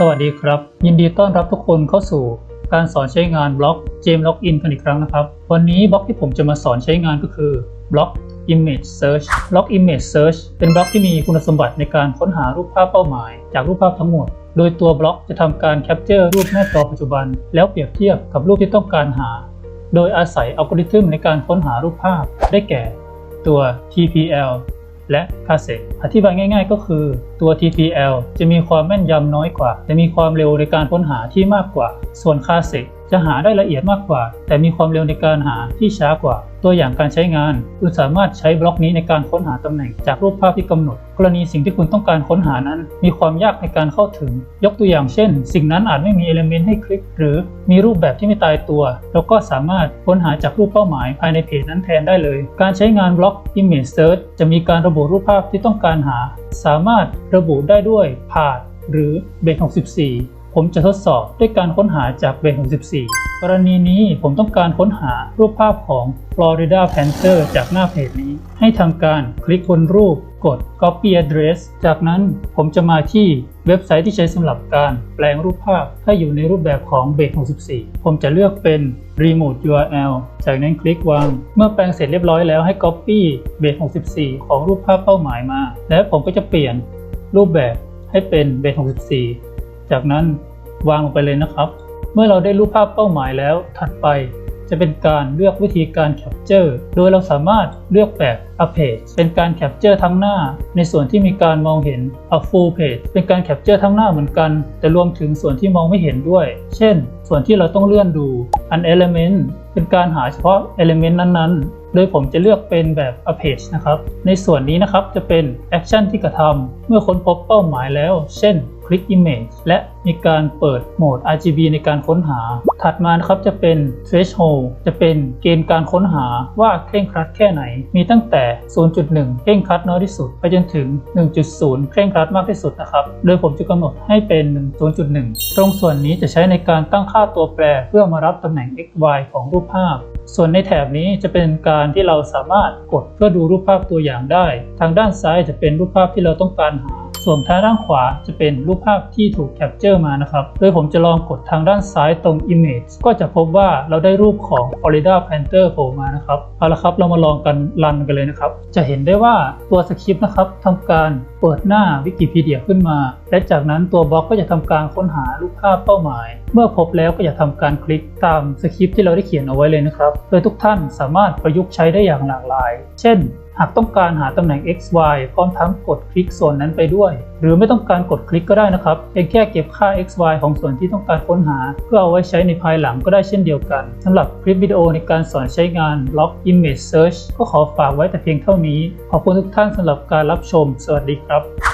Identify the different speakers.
Speaker 1: สวัสดีครับ ยินดีต้อนรับทุกคนเข้าสู่การสอนใช้งานบล็อก Gem Login กันอีกครั้งนะครับ วันนี้บล็อกที่ผมจะมาสอนใช้งานก็คือบล็อก Image Search บล็อก Image Search เป็นบล็อกที่มีคุณสมบัติในการค้นหารูปภาพเป้าหมาย จากรูปภาพทั้งหมด โดยตัวบล็อกจะทำการแคปเจอร์รูปหน้าจอปัจจุบัน แล้วเปรียบเทียบกับรูปที่ต้องการหา โดยอาศัยอัลกอริทึมในการค้นหารูปภาพได้แก่ ตัว TPL และ c a s e อธิบายง่ายๆ ก็คือตัว TPL จะมีความแม่นยำน้อยกว่า แต่มีความเร็วในการค้นหาที่มากกว่า ส่วน c a s e จะหาได้ละเอียดมากกว่า แต่มีความเร็วในการหาที่ช้ากว่า ตัวอย่างการใช้งาน คุณสามารถใช้บล็อกนี้ในการค้นหาตำแหน่งจากรูปภาพที่กำหนด กรณีสิ่งที่คุณต้องการค้นหานั้น มีความยากในการเข้าถึง ยกตัวอย่างเช่น สิ่งนั้นอาจไม่มีเอลเมนต์ให้คลิก หรือมีรูปแบบที่ไม่ตายตัว แล้วก็สามารถค้นหาจากรูปเป้าหมายภายในเพจนั้นแทนได้เลย การใช้งานบล็อก Image Search จะมีการระบุรูปภาพที่ต้องการหา สามารถระบุได้ด้วยพาดหรือเบส64 ผมจะทดสอบด้วยการค้นหาจากเบน64 กรณีนี้ผมต้องการค้นหารูปภาพของ Florida Panther จากหน้าเพจนี้ ให้ทำการคลิกบนรูปกด copy address จากนั้นผมจะมาที่เว็บไซต์ที่ใช้สำหรับการแปลงรูปภาพให้อยู่ในรูปแบบของเบ64 ผมจะเลือกเป็น remote URL จากนั้นคลิกวาง เมื่อแปลงเสร็จเรียบร้อยแล้วให้ copy เบ64 ของรูปภาพเป้าหมายมา และผมก็จะเปลี่ยนรูปแบบให้เป็นเบ64 จากนั้น วางลงไปเลยนะครับ เมื่อเราได้รูปภาพเป้าหมายแล้ว ถัดไปจะเป็นการเลือกวิธีการแคปเจอร์โดยเราสามารถเลือกแบบ a page เป็นการแคปเจอร์ทั้งหน้า ในส่วนที่มีการมองเห็น a full page เป็นการแคปเจอร์ทั้งหน้าเหมือนกัน แต่รวมถึงส่วนที่มองไม่เห็นด้วย เช่น ส่วนที่เราต้องเลื่อนดู an element เป็นการหาเฉพาะ element นั้นๆ โดยผมจะเลือกเป็นแบบ a page นะครับ ในส่วนนี้นะครับจะเป็น action ที่กระทำเมื่อค้นพบเป้าหมายแล้ว เช่นคลิก Image และมีการเปิดโหมด RGB ในการค้นหา ถัดมานะครับจะเป็น Threshold จะเป็นเกณฑ์การค้นหาว่าเคร่งครัดแค่ไหน มีตั้งแต่ 0.1 เคร่งครัดน้อยที่สุด ไปจนถึง 1.0 เคร่งครัดมากที่สุดนะครับ โดยผมจะกำหนดให้เป็น 0.1 ตรงส่วนนี้จะใช้ในการตั้งค่า่าตัวแปรเพื่อมารับตำแหน่ง x y ของรูปภาพ ส่วนในแถบนี้จะเป็นการที่เราสามารถกดเพื่อดูรูปภาพตัวอย่างได้ ทางด้านซ้ายจะเป็นรูปภาพที่เราต้องการหา ส่วนทางด้านขวาจะเป็นรูปภาพที่ถูกแคปเจอร์มานะครับ โดยผมจะลองกดทางด้านซ้ายตรง Image ก็จะพบว่าเราได้รูปของ Florida Panther โผล่มานะครับ เอาละครับเรามาลองกันรันกันเลยนะครับ จะเห็นได้ว่าตัวสคริปต์นะครับทำการเปิดหน้าวิกิพีเดียขึ้นมา และจากนั้นตัวบล็อกก็จะทำการค้นหารูปภาพเป้าหมาย เมื่อพบแล้วก็จะทำการคลิกตามสคริปต์ที่เราได้เขียนเอาไว้เลยนะครับ โดยทุกท่านสามารถประยุกต์ใช้ได้อย่างหลากหลาย เช่น หากต้องการหาตำแหน่ง x y พร้อมทั้งกดคลิกส่วนนั้นไปด้วย หรือไม่ต้องการกดคลิกก็ได้นะครับเพียงแค่เก็บค่า x y ของส่วนที่ต้องการค้นหา เพื่อเอาไว้ใช้ในภายหลังก็ได้เช่นเดียวกันสำหรับคลิปวิดีโอในการสอนใช้งาน Log Image Search ก็ขอฝากไว้แต่เพียงเท่านี้ ขอบคุณทุกท่านสำหรับการรับชม สวัสดีครับ